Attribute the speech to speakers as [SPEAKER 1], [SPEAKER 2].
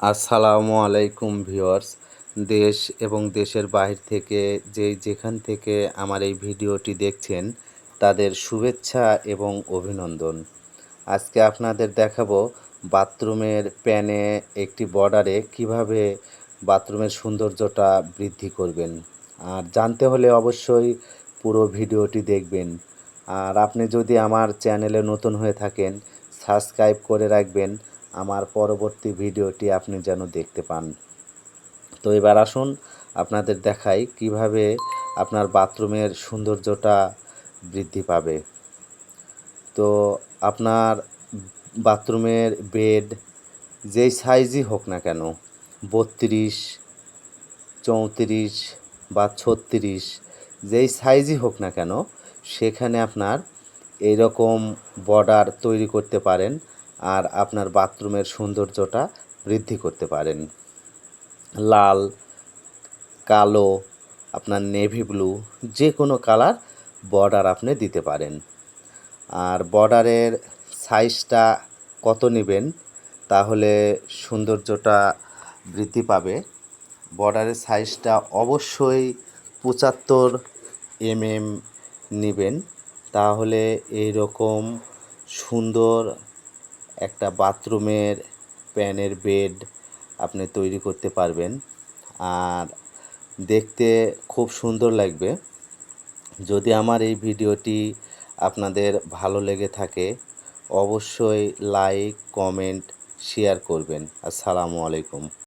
[SPEAKER 1] আসসালামু আলাইকুম ভিউয়ার্স। দেশ এবং দেশের বাহির থেকে যে যেখান থেকে আমার এই ভিডিওটি দেখছেন, তাদের শুভেচ্ছা এবং অভিনন্দন। আজকে আপনাদের দেখাবো বাথরুমের প্যানে একটি বর্ডারে কীভাবে বাথরুমের সৌন্দর্যটা বৃদ্ধি করবেন। আর জানতে হলে অবশ্যই পুরো ভিডিওটি দেখবেন। আর আপনি যদি আমার চ্যানেলে নতুন হয়ে থাকেন, সাবস্ক্রাইব করে রাখবেন আমার পরবর্তী ভিডিওটি আপনি যেন দেখতে পান। তো এবার আসুন আপনাদের দেখাই কীভাবে আপনার বাথরুমের সৌন্দর্যটা বৃদ্ধি পাবে। তো আপনার বাথরুমের বেড যেই সাইজই হোক না কেন, বত্রিশ, চৌত্রিশ বা ছত্রিশ, যেই সাইজই হোক না কেন, সেখানে আপনার এইরকম বর্ডার তৈরি করতে পারেন। আর আপনার বাথরুমের সৌন্দর্যটা বৃদ্ধি করতে পারেন। লাল, কালো, আপনার নেভি ব্লু যে কোনো কালার বর্ডার আপনি দিতে পারেন। আর বর্ডারের সাইজটা কত নেবেন, তাহলে সৌন্দর্যটা বৃদ্ধি পাবে। বর্ডারের সাইজটা অবশ্যই পঁচাত্তর এম এম নেবেন, তাহলে এই রকম সুন্দর একটা বাথরুমের প্যানের বেড আপনি তৈরি করতে পারবেন। আর দেখতে খুব সুন্দর লাগবে। যদি আমার এই ভিডিওটি আপনাদের ভালো লেগে থাকে, অবশ্যই লাইক, কমেন্ট, শেয়ার করবেন। আসসালামু আলাইকুম।